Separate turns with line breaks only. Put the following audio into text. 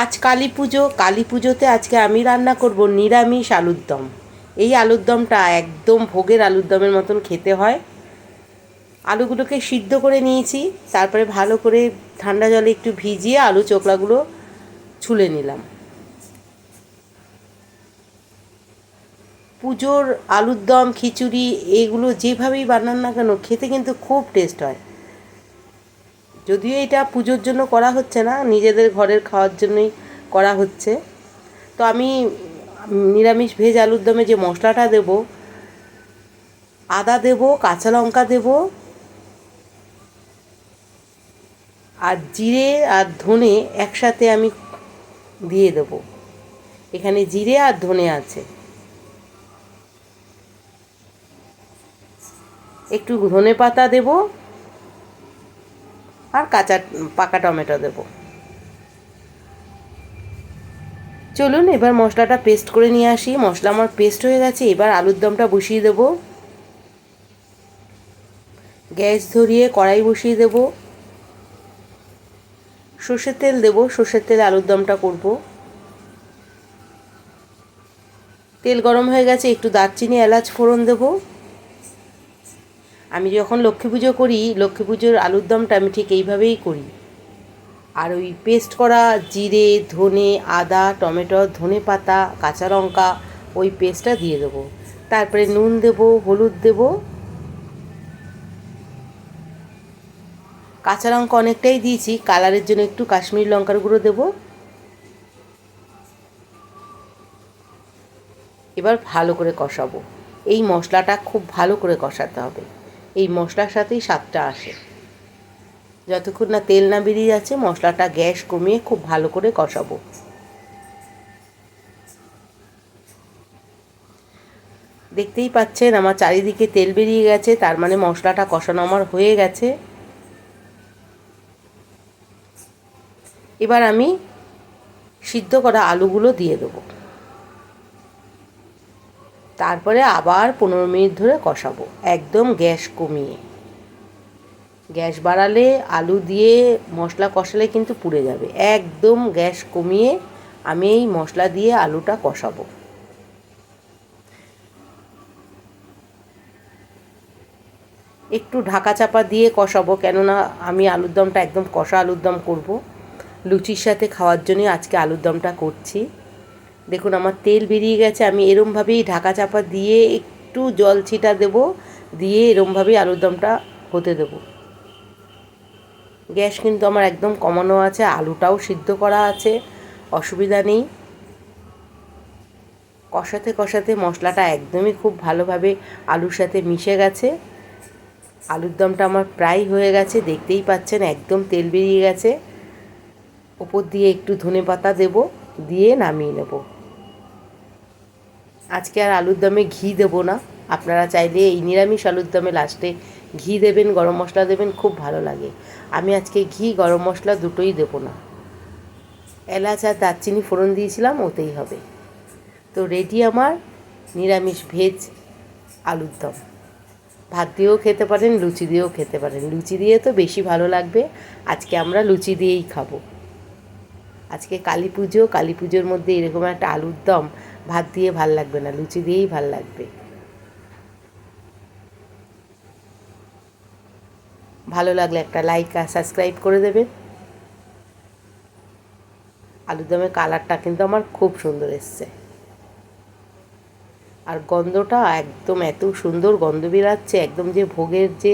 আজ কালী পুজো, কালী পুজোতে আজকে আমি রান্না করব নিরামিষ আলুর দম। এই আলুর দমটা একদম ভোগের আলুর দমের মতন খেতে হয়। আলুগুলোকে সিদ্ধ করে নিয়েছি, তারপরে ভালো করে ঠান্ডা জলে একটু ভিজিয়ে আলু চোকলাগুলো ছুলে নিলাম। পুজোর আলুর দম, খিচুড়ি, এগুলো যেভাবেই বানান না কেন, খেতে কিন্তু খুব টেস্ট হয়। যদিও এটা পুজোর জন্য করা হচ্ছে না, নিজেদের ঘরের খাওয়ার জন্যই করা হচ্ছে। তো আমি নিরামিষ ভেজ আলুর দমে যে মশলাটা দেব, আদা দেব, কাঁচা লঙ্কা দেব, আর জিরে আর ধনে একসাথে আমি দিয়ে দেব। এখানে জিরে আর ধনে আছে। একটু ধনে পাতা দেবো আর কাঁচা পাকা টমেটো দেব। চলুন, এবার মশলাটা পেস্ট করে নিয়ে আসি। মশলা আমার পেস্ট হয়ে গেছে, এবার আলুর দমটা বসিয়ে দেব। গ্যাস ধরিয়ে কড়াই বসিয়ে দেব। সর্ষের তেল দেব, সর্ষের তেলে আলুর দমটা করব। তেল গরম হয়ে গেছে, একটু দারচিনি, এলাচ ফোড়ন দেবো। আমি যখন লক্ষ্মী পুজো করি, লক্ষ্মী পুজোর আলুর দমটা আমি ঠিক এইভাবেই করি। আর ওই পেস্ট করা জিরে, ধনে, আদা, টমেটো, ধনে পাতা, কাঁচা লঙ্কা, ওই পেস্টটা দিয়ে দেবো। তারপরে নুন দেব, হলুদ দেব। কাঁচা লঙ্কা অনেকটাই দিয়েছি, কালারের জন্য একটু কাশ্মীর লঙ্কার গুঁড়ো দেবো। এবার ভালো করে কষাবো। এই মশলাটা খুব ভালো করে কষাতে হবে। এই মশলার সাথেই স্বাদটা আসে। যতক্ষণ না তেল না বেরিয়ে যাচ্ছে, মশলাটা গ্যাস কমিয়ে খুব ভালো করে কষাবো। দেখতেই পাচ্ছেন, আমার চারিদিকে তেল বেরিয়ে গেছে, তার মানে মশলাটা কষানো আমার হয়ে গেছে। এবার আমি সিদ্ধ করা আলুগুলো দিয়ে দেবো। তারপরে আবার পনেরো মিনিট ধরে কষাবো। একদম গ্যাস কমিয়ে। গ্যাস বাড়ালে, আলু দিয়ে মশলা কষালে কিন্তু পুড়ে যাবে। একদম গ্যাস কমিয়ে আমি এই মশলা দিয়ে আলুটা কষাবো। একটু ঢাকা চাপা দিয়ে কষাবো, কেননা আমি আলুর দমটা একদম কষা আলুর দম করব। লুচির সাথে খাওয়ার জন্যই আজকে আলুর দমটা করছি। দেখুন, আমার তেল বেরিয়ে গেছে, আমি এরমভাবেই ঢাকা চাপা দিয়ে একটু জল ছিটা দেব, দিয়ে এরমভাবেই আলুর দমটা হতে দেব। গ্যাস কিন্তু আমার একদম কমানো আছে, আলুটাও সিদ্ধ করা আছে, অসুবিধা নেই। কষাতে কষাতে মশলাটা একদমই খুব ভালোভাবে আলুর সাথে মিশে গেছে। আলুর দমটা আমার প্রায় হয়ে গেছে, দেখতেই পাচ্ছেন, একদম তেল বেরিয়ে গেছে। ওপর দিয়ে একটু ধনে পাতা দেবো, দিয়ে নামিয়ে নেব। আজকে আর আলুর দমে ঘি দেবো না। আপনারা চাইলে এই নিরামিষ আলুর দমে লাস্টে ঘি দেবেন, গরম মশলা দেবেন, খুব ভালো লাগে। আমি আজকে ঘি, গরম মশলা দুটোই দেবো না। এলাচ আর দারচিনি ফোড়ন দিয়েছিলাম, ওতেই হবে। তো রেডি আমার নিরামিষ ভেজ আলুর দম। ভাত দিয়েও খেতে পারেন, লুচি দিয়েও খেতে পারেন। লুচি দিয়ে তো বেশি ভালো লাগবে। আজকে আমরা লুচি দিয়েই খাব। আজকে কালী পুজো, কালী পুজোর মধ্যে এরকম একটা আলুর দম ভাত দিয়ে ভালো লাগবে না, লুচি দিয়েই ভালো লাগবে। ভালো লাগলে একটা লাইক আর সাবস্ক্রাইব করে দেবে আলুর দমের কালারটা কিন্তু আমার খুব সুন্দর এসছে। আর গন্ধটা একদম এত সুন্দর গন্ধ বেরাচ্ছে একদম যে ভোগের যে